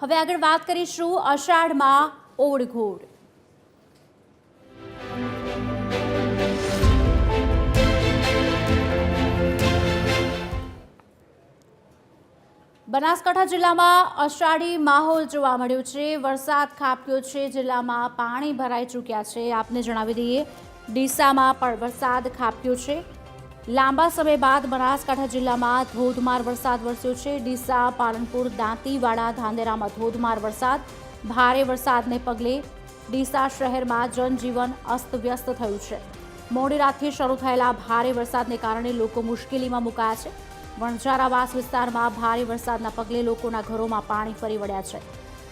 હવે આગળ વાત કરીશું અષાઢમાં ઓળઘોળ. બનાસકાંઠા જિલ્લામાં અષાઢી માહોલ જોવા મળ્યો છે. વરસાદ ખાબક્યો છે. જિલ્લામાં પાણી ભરાઈ ચૂક્યા છે. આપને જણાવી દઈએ, ડીસામાં પણ વરસાદ ખાબક્યો છે. લાંબા સમય બાદ બનાસકાંઠા જિલ્લામાં ધોધમાર વરસાદ વરસ્યો છે. ડીસા, પાલનપુર, દાંતીવાડા, ધાંધેરામાં ધોધમાર વરસાદ. ભારે વરસાદને પગલે ડીસા શહેરમાં જનજીવન અસ્તવ્યસ્ત થયું છે. મોડી રાતથી શરૂ થયેલા ભારે વરસાદને કારણે લોકો મુશ્કેલીમાં મુકાયા છે. વણઝારાવાસ વિસ્તારમાં ભારે વરસાદના પગલે લોકોના ઘરોમાં પાણી ફરી વળ્યા છે.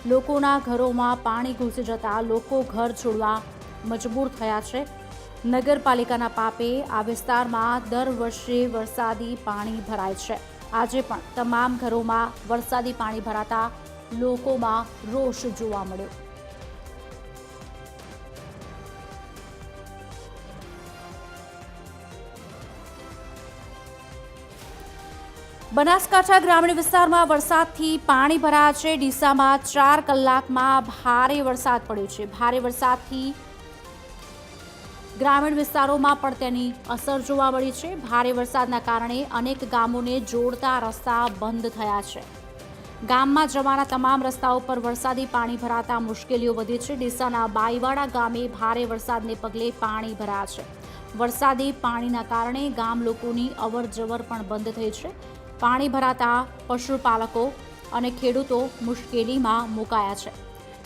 લોકોના ઘરોમાં પાણી ઘૂસી જતા લોકો ઘર છોડવા મજબૂર થયા છે. નગરપાલિકાના પાપે આ વિસ્તારમાં દર વર્ષે વરસાદી પાણી ભરાય છે. આજે પણ તમામ ઘરોમાં વરસાદી પાણી ભરાતા લોકોમાં રોષ જોવા મળ્યો. બનાસકાંઠા ગ્રામીણ વિસ્તારમાં વરસાદથી પાણી ભરાયા છે. ડીસામાં ચાર કલાકમાં ભારે વરસાદ પડ્યો છે. ભારે વરસાદથી ગ્રામીણ વિસ્તારોમાં પણ તેની અસર જોવા મળી છે. ભારે વરસાદના કારણે અનેક ગામોને જોડતા રસ્તા બંધ થયા છે. ગામમાં જવાના તમામ રસ્તાઓ પર વરસાદી પાણી ભરાતા મુશ્કેલીઓ વધી છે. ડીસાના બાઈવાડા ગામે ભારે વરસાદને પગલે પાણી ભરાયા છે. વરસાદી પાણીના કારણે ગામ લોકોની અવર જવર પણ બંધ થઈ છે. પાણી ભરાતા પશુપાલકો અને ખેડૂતો મુશ્કેલીમાં મુકાયા છે.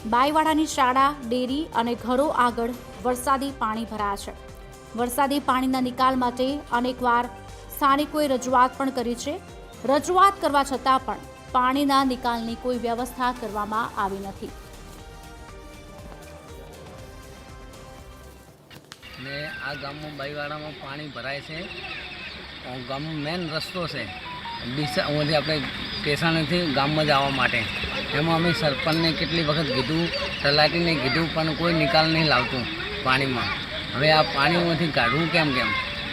બાઈવાડાની શાળા, ડેરી અને ઘરો આગળ વરસાદી પાણી ભરાયા છે. વરસાદી પાણીના નિકાલ માટે અનેકવાર સ્થાનિકોએ રજૂઆત પણ કરી છે. રજૂઆત કરવા છતાં પણ પાણીના નિકાલની કોઈ વ્યવસ્થા કરવામાં આવી નથી. ને આ ગામમાં બાઈવાડામાં પાણી ભરાય છે. અ ગામનો મેન રસ્તો છે. ડીસા આપણે સ્ટેશનેથી ગામમાં જવા માટે. એમાં અમે સરપંચને કેટલી વખત કીધું, તલાટીને કીધું, પણ કોઈ નિકાલ નહીં લાવતું પાણીમાં. હવે આ પાણીમાંથી કાઢવું કેમ કેમ?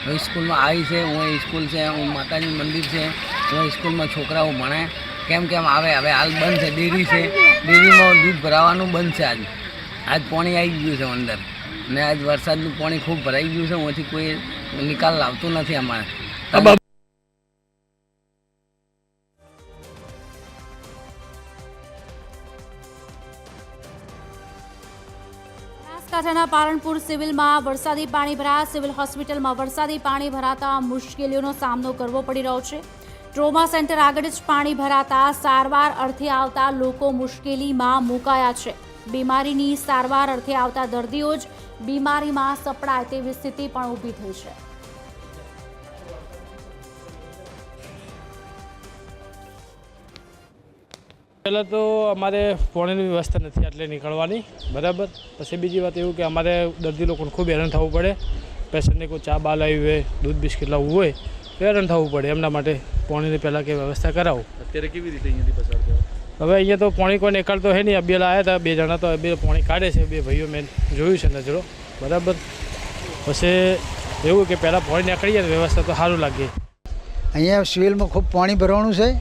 હવે સ્કૂલમાં આવી છે, હું સ્કૂલ છે, હું માતાજી મંદિર છે, હું સ્કૂલમાં છોકરાઓ ભણે. કેમ કેમ? આવે, હવે હાલ બંધ છે, ડેરી છે. ડેરીમાં દૂધ ભરાવાનું બંધ છે આજ. આજ પાણી આવી ગયું છે અંદર. ને આજ વરસાદનું પાણી ખૂબ ભરાઈ ગયું છે ઓથી કોઈ નિકાલ લાવતું નથી અમારે. બનાસકાંઠાના પાલનપુર સિવિલમાં વરસાદી પાણી ભરાયા. સિવિલ હોસ્પિટલમાં વરસાદી પાણી ભરાતા મુશ્કેલીઓનો સામનો કરવો પડી રહ્યો છે. ટ્રોમા સેન્ટર આગળ જ પાણી ભરાતા સારવાર અર્થે આવતા લોકો મુશ્કેલીમાં મુકાયા છે. બીમારીની સારવાર અર્થે આવતા દર્દીઓ જ બીમારીમાં સપડાય તેવી સ્થિતિ પણ ઊભી થઈ છે. પહેલાં તો અમારે પાણીની વ્યવસ્થા નથી એટલે નીકળવાની બરાબર? પછી બીજી વાત એવું કે અમારે દર્દી લોકોને ખૂબ હેરાન થવું પડે. પેશન્ટને કોઈ ચા બા લાવી હોય દૂધ બિસ્કિટ લાવવું હોય તો હેરાન થવું પડે. એમના માટે પાણીની પહેલાં કે વ્યવસ્થા કરાવો. અત્યારે કેવી રીતે અહીંયાથી પસાર થયો? હવે અહીંયા તો પાણી એકાળ નીકળતો હે નહીં. અબેલા આવ્યા હતા બે જણા તો બે પાણી કાઢે છે બે ભાઈઓ મેં જોયું છે નજરો બરાબર? પછી એવું કે પહેલાં પાણી નીકળી જાય તો વ્યવસ્થા તો સારું લાગે. અહીંયા સિવિલમાં ખૂબ પાણી ભરવાનું છે.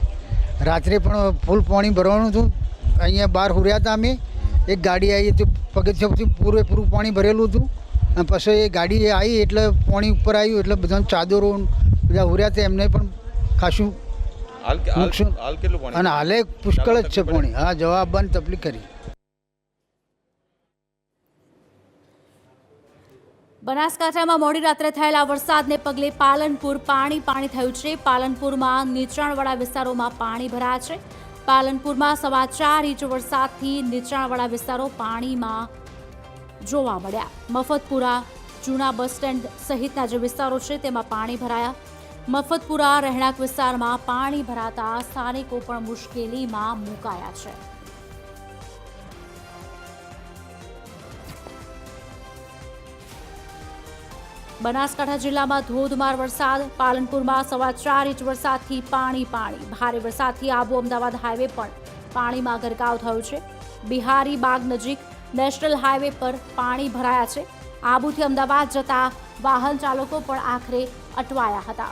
રાત્રે પણ ફૂલ પાણી ભરવાનું હતું. અહીંયા બહાર હુર્યા હતા અમે. એક ગાડી આવી હતી પગથિયાથી પૂરેપૂરું પાણી ભરેલું હતું. અને પછી એ ગાડી આવી એટલે પાણી ઉપર આવ્યું એટલે બધા ચાદરો બધા હુર્યા હતા. એમને પણ ખાસું નુકસાન. અને હાલે પુષ્કળ જ છે પાણી. હા જવા બંધ તકલીફ કરી. બનાસકાંઠામાં મોડી રાત્રે થયેલા વરસાદને પગલે પાલનપુર પાણી પાણી થયું છે. પાલનપુરમાં નીચાણવાળા વિસ્તારોમાં પાણી ભરાયા છે. પાલનપુરમાં સવા ચાર ઇંચ વરસાદથી નીચાણવાળા વિસ્તારો પાણીમાં જોવા મળ્યા. મફતપુરા, જૂના બસ સ્ટેન્ડ સહિતના જે વિસ્તારો છે તેમાં પાણી ભરાયા. મફતપુરા, રહેણાંક વિસ્તારમાં પાણી ભરાતા સ્થાનિકો પણ મુશ્કેલીમાં મુકાયા છે. બનાસકાંઠા જિલ્લામાં ધોધમાર વરસાદ. પાલનપુરમાં સવા ચાર ઇંચ વરસાદથી પાણી પાણી. ભારે વરસાદથી આબુ અમદાવાદ હાઈવે પણ પાણીમાં ગરકાવ થયો છે. બિહારી બાગ નજીક નેશનલ હાઈવે પર પાણી ભરાયા છે. આબુથી અમદાવાદ જતા વાહન ચાલકો પણ આખરે અટવાયા હતા.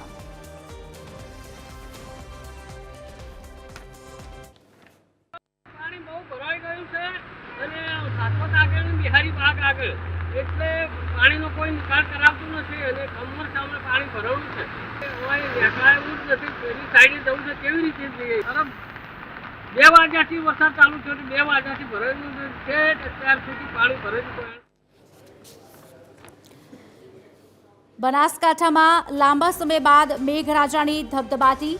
પાણી બહુ ભરાઈ ગયું છે અને બિહારી બાગ આગળ એટલે પાણીનો કોઈ નિકાલ કરાવતું નથી અને કમર સામે પાણી ભરવાનું છે. બનાસકાંઠામાં લાંબા સમય બાદ મેઘરાજાની ધબધબાટી.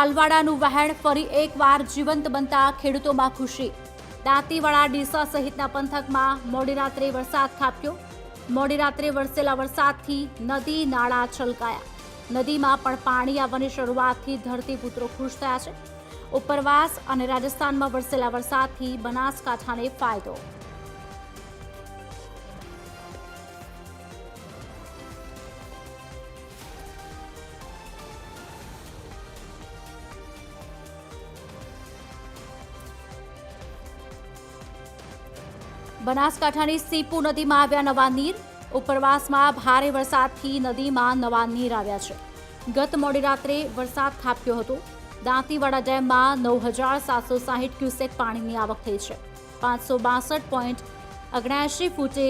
આલવાડાનું વહેણ ફરી એકવાર જીવંત બનતા ખેડૂતોમાં ખુશી. દાંતીવાડા ડીસા સહિતના પંથકમાં મોડી રાત્રે વરસાદ ખાબક્યો. મોડી રાત્રે વરસેલા વરસાદથી નદી, નાળા છલકાયા. નદીમાં પણ પાણી આવવાની શરૂઆતથી ધરતીપુત્રો ખુશ થયા છે. ઉપરવાસ અને રાજસ્થાનમાં વરસેલા વરસાદથી બનાસકાંઠાને ફાયદો બનાસકાંઠાની સીપુ નદીમાં આવ્યા નવા નીર. ઉપરવાસમાં ભારે વરસાદથી નદીમાં નવા નીર આવ્યા છે. ગત મોડી રાત્રે વરસાદ ખાબક્યો હતો. દાંતીવાડા ડેમમાં નવ હજાર સાતસો સાહીઠ ક્યુસેક પાણીની આવક થઈ છે. પાંચસો બાસઠ પોઈન્ટ અગણ્યાસી ફૂટે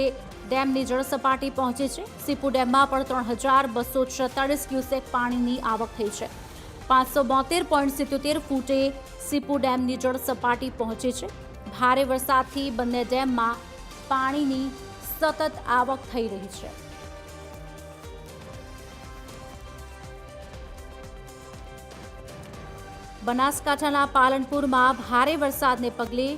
ડેમની જળસપાટી પહોંચી છે. સીપુ ડેમમાં પણ ત્રણ હજાર બસો છેતાળીસ ક્યુસેક પાણીની આવક થઈ છે. પાંચસો બોતેર પોઈન્ટ સિત્યોતેર ફૂટે સીપુ ડેમની જળસપાટી પહોંચી છે. ભારે વરસાદથી બંને ડેમમાં પાણીની સતત આવક થઈ રહી છે. બનાસકાંઠાના પાલનપુરમાં ભારે વરસાદને પગલે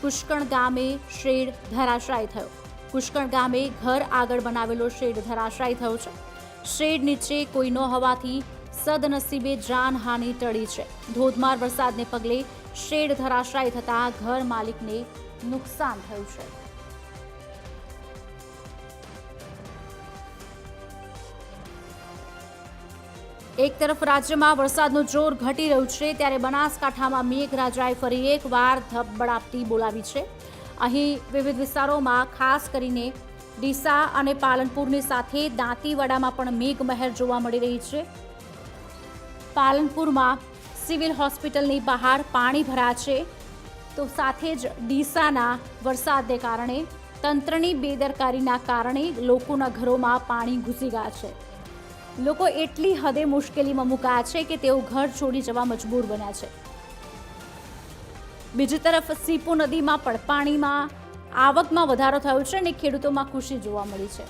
પુષ્કણ ગામે શેડ ધરાશાયી થયો. પુષ્કણ ગામે ઘર આગળ બનાવેલો શેડ ધરાશાયી થયો છે. શેડ નીચે કોઈ ન હોવાથી સદનસીબે જાનહાનિ ટળી છે. ધોધમાર વરસાદને પગલે શેડ ધરાશાયી થતાં ઘર માલિકને નુકસાન થયું છે. એક તરફ રાજ્યમાં વરસાદનું જોર ઘટી રહ્યું છે, ત્યારે બનાસકાંઠામાં મેઘરાજાએ ફરી એકવાર ધબબડાટી બોલાવી છે. અહીં વિવિધ વિસ્તારોમાં ખાસ કરીને ડીસા અને પાલનપુરની સાથે દાંતીવાડામાં પણ મેઘમહેર જોવા મળી રહી છે. પાલનપુરમાં સિવિલ હોસ્પિટલની બહાર પાણી ભરા છે તો સાથે જ ડીસાના વરસાદને કારણે, તંત્રની બેદરકારીના કારણે લોકોના ઘરોમાં પાણી ઘૂસી ગયા છે. લોકો એટલી હદે મુશ્કેલીમાં મુકાયા છે કે તેઓ ઘર છોડી જવા મજબૂર બન્યા છે. બીજી તરફ, સીપુ નદીમાં પણ પાણીમાં આવકમાં વધારો થયો છે અને ખેડૂતોમાં ખુશી જોવા મળી છે.